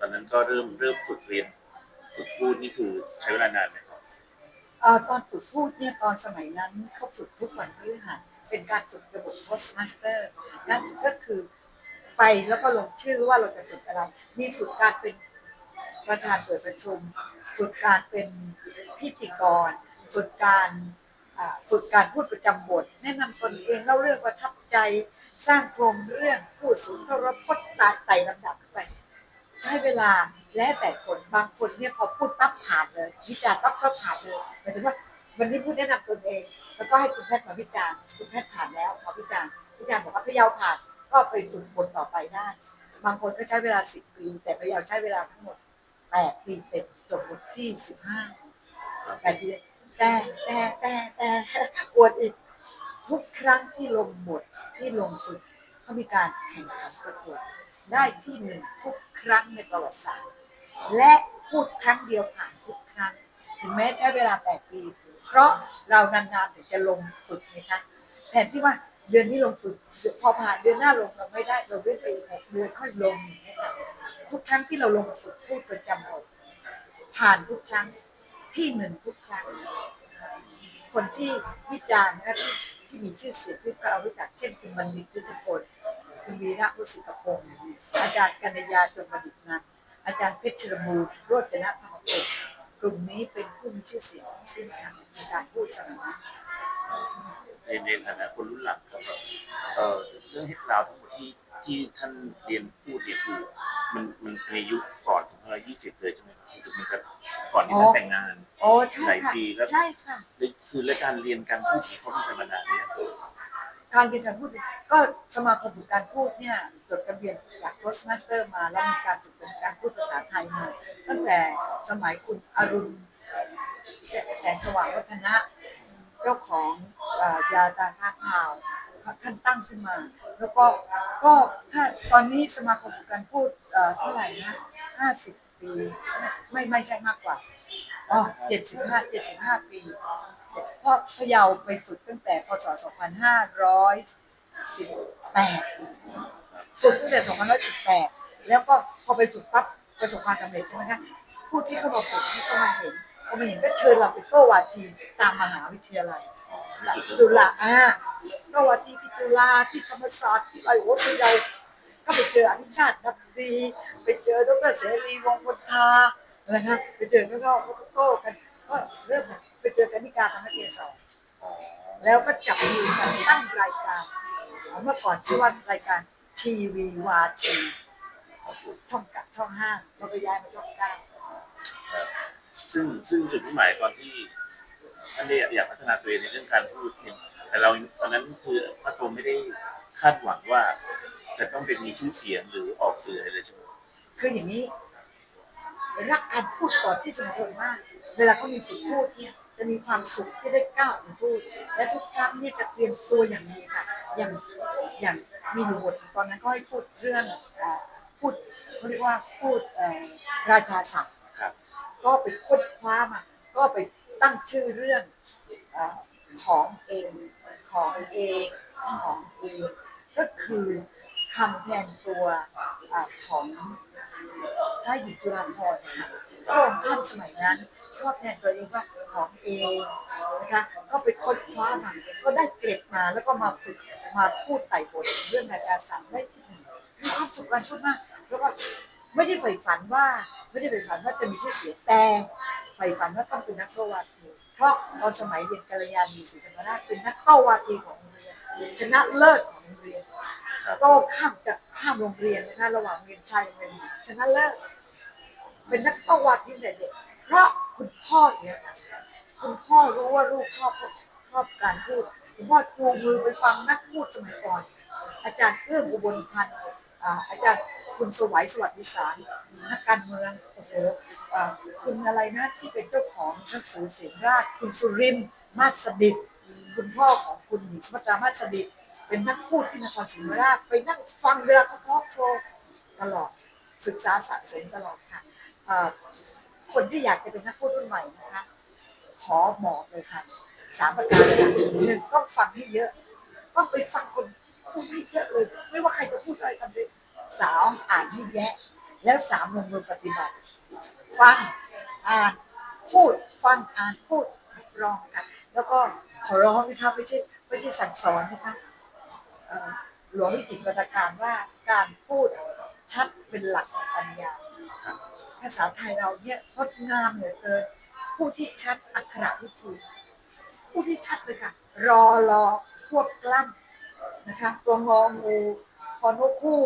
ตอนนั้นก็เริ่มเริ่มฝึกเรียนฝึกพูดนี่คือใช้เวลานานไหมครับเอ่อตอนฝึกพูดเนี่ยตอนสมัยนั้นเขาฝึกทุกวันพฤหัสเป็นการฝึกระบบ Toastmaster นั่นก็คือไปแล้วก็ลงชื่อว่าเราจะฝึกอะไร มีฝึกการเป็นประธานเปิดประชุม ฝึกการเป็นพิธีกร ฝึกการฝึกการพูดประจำบท แนะนำตนเองเล่าเรื่องประทับใจ สร้างโครงเรื่องพูดสูงเคารพจน์ตาไต่ลำดับขึ้นไป ใช้เวลาแล้วแต่คนบางคนเนี่ยพอพูดปั๊บผ่านเลย วิจารณ์ปั๊บก็ผ่านเลยหมายถึงว่าวันนี้พูดแนะนำตนเอง แล้วก็ให้คุณแพทย์มาวิจารณ์คุณแพทย์ผ่านแล้วมาวิจารณ์วิจารณ์บอกว่าพะเยาผ่านก็ไปฝึกบทต่อไปได้บางคนก็ใช้เวลาสิบปี แต่พะเยาใช้เวลาทั้งหมดแปดปีเต็มจบบทที่สิบห้าแปดปีแต่แต่แต่แต่อวดอีกทุกครั้งที่ลงบทที่ลงฝึกเขามีการแข่งขันประกวด ได้ที่หนึ่งทุกครั้งในประวัติศาสตร์ และพูดครั้งเดียวผ่านทุกครั้ง ถึงแม้ใช้เวลา 8 ปี เพราะเรานานๆถึงจะลงฝึกนะคะแทนที่ว่าเดือนนี้ลงฝึกพอผ่านเดือนหน้าลงเราไม่ได้เราเว้นไปอีกหกเดือนค่อยลงอย่างนี้ค่ะทุกครั้งที่เราลงฝึกพูดประจำบทผ่านทุกครั้งที่หนึ่งทุกครั้ง คนที่วิจารณ์นะที่ที่มีชื่อเสียงที่เรารู้จักเช่นคุณบัณฑิตพุทธพล คุณวีระอุสิกพงศ์อาจารย์กัญญาจงประดิษฐ์นันท์อาจารย์เพชรบูรณ์โรจนธรรมกุลกลุ่มนี้เป็นผู้มีชื่อเสียงทั้งสิ้นค่ะในการพูดสมัยนั้นในในฐานะคนรุ่นหลังครับเอ่อเรื่องเหตุราวทั้งหมดที่ที่ท่านเรียนพูดเนี่ยคือมันมันในยุคก่อน2520 เลยใช่ไหมครับรู้สึกเหมือนกับก่อนที่ท่านแต่งงานโอ้ใช่หลายค่ะปีแล้วใช่ค่ะ คือและการเรียนการพูดนี่เขามีกันมานานหรือยัง การเรียนการพูดก็สมาคมฝึกการพูดเนี่ยจดทะเบียนจากโ o สมาสเตอร์มาแล้วมีการฝึกเป็นการพูดภาษาไทยมาตั้งแต่สมัยคุณอรุณแสงสว่างวัฒนะเจ้าของยาตาค้าข่าวท่านตั้งขึ้นมา แล้วก็ก็ถ้าตอนนี้สมาคมฝึกการพูดเอ่อเท่าไหร่นะห้าสิบปี ไม่ไม่ใช่มากกว่าอ๋อเจ็ดสิบห้าเจ็ดสิบห้าปี เพราะพะเยาไปฝึกตั้งแต่พศ 2518 ฝึกตั้งแต่ 2518 แล้วก็พอไปฝึกปั๊บประสบความสำเร็จใช่ไหมคะผู้ที่เข้ามาฝึกนี่ก็มาเห็นพอมาเห็นก็เชิญเราไปโต้วาทีตามมหาวิทยาลัยจุฬาอ่าโต้วาทีที่จุฬาที่ธรรมศาสตร์ที่อะไรโอ้ที่เราก็ไปเจออภิชาตินับดี ไปเจอดรเสรีวงศ์พลทาอะไรนะไปเจอข้างนอกก็โต้กัน ก็เริ่มไปเจอกันนิการธรรมเทศรแล้วก็จับมือกันตั้งรายการเมื่อก่อนชื่อว่ารายการทีวีวาทีช่องกัดช่องห้าเราไปย้ายมาช่องเก้าซึ่งซึ่งจุดมุ่งหมายตอนที่ท่านได้อยากพัฒนาตัวเองในเรื่องการพูดเนี่ยแต่เราตอนนั้นคือพระโตไม่ได้คาดหวังว่า จะต้องเป็นมีชื่อเสียงหรือออกสื่ออะไรเลยใช่ไหมคืออย่างนี้ รักการพูดก่อนที่สมควรมาก เวลาเขามีฝึกพูดเนี่ยจะมีความสุขที่ได้ก้าวมาพูด และทุกครั้งเนี่ยจะเตรียมตัวอย่างดีค่ะ อย่างอย่างมีอยู่บทตอนนั้นก็ให้พูดเรื่องเอ่อพูดเขาเรียกว่าพูดเอ่อราชาศัพท์ครับก็ไปค้นคว้ามาก็ไปตั้งชื่อเรื่องเออของเองของเองของเองก็คือคำแทนตัวเออของพระหญิงจุฬาภรณ์นะคะ พระองค์ท่านสมัยนั้น ชอบแทนตัวเองว่าของเองนะคะก็ไปค้นคว้ามาก็ได้เกร็ดมาแล้วก็มาฝึกมาพูดไต่บทเรื่องนาฏศาสตร์ได้ที่หนึ่งมีความสุขกันพูดมากแล้วก็ไม่ได้ใฝ่ฝันว่าไม่ได้ใฝ่ฝันว่าจะมีชื่อเสียงแต่ใฝ่ฝันว่าต้องเป็นนักโตวาทีเพราะตอนสมัยเรียนกัลยาณีศรีธรรมราชเป็นนักโตวาทีของโรงเรียนชนะเลิศของโรงเรียนครับโตข้ามจากข้ามโรงเรียนนะคะระหว่างเรียนชายโรงเรียนหญิงชนะเลิศ เป็นนักโต้วาทีแต่เด็กเพราะคุณพ่อเนี่ยคุณพ่อรู้ว่าลูกชอบชอบการพูดคุณพ่อจูงมือไปฟังนักพูดสมัยก่อน อาจารย์เอื้อมอุบลพันธ์อ่าอาจารย์คุณสวัยสวัสดิสารนักการเมืองโอ้โหอ่าคุณอะไรนะที่เป็นเจ้าของหนังสือเสียงราชคุณสุรินมาสดิตคุณพ่อของคุณหญิงสมัตรามาสดิตเป็นนักพูดที่นครศรีธรรมราชไปนั่งฟังเวลาเขาทอล์กโชว์ตลอดศึกษาสะสมตลอดค่ะ คนที่อยากจะเป็นนักพูดรุ่นใหม่นะคะ ขอบอกเลยค่ะสามประการอย่างหนึ่งต้องฟังให้เยอะ ต้องไปฟังคนพูดให้เยอะเลย ไม่ว่าใครจะพูดอะไรกันเลยสาวอ่านให้แยะ แล้วสามลงมือปฏิบัติ ฟังอ่านพูดฟังอ่านพูดรองกัน แล้วก็ขอร้องนะคะไม่ใช่ไม่ใช่สั่งสอนนะคะหลวงวิจิตรประการว่าการพูดชัดเป็นหลักของปัญญา ภาษาไทยเราเนี่ยงดงามเหลือเกินพูดที่ชัดอักขระวิธีพูดที่ชัดเลยค่ะ รอรอควบกล้ำนะคะ ตัวงองูพอนกคู่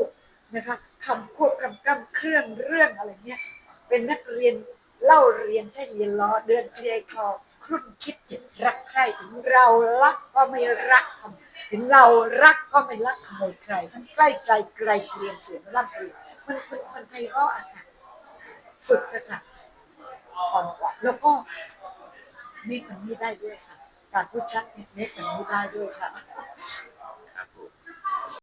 นะคะคำควบคำกล้ำเครื่องเรื่องอะไรเนี่ย เป็นนักเรียนเล่าเรียนใช่เรียนล้อเดินเคลียร์คลอครุ่นคิดจิตรักใครถึงเรารักก็ไม่รักถึงเรารักก็ไม่รักขโมยใครมันใกล้ใจไกลเกลียนเสียงร่ำเรียนมันมันมันไพเราะอะค่ะ ฝึกกันค่ะอ่อนกว่าแล้วก็เมคมันนี้ได้ด้วยค่ะ การพูดชัดเนี่ยเมคมันนี้ได้ด้วยค่ะ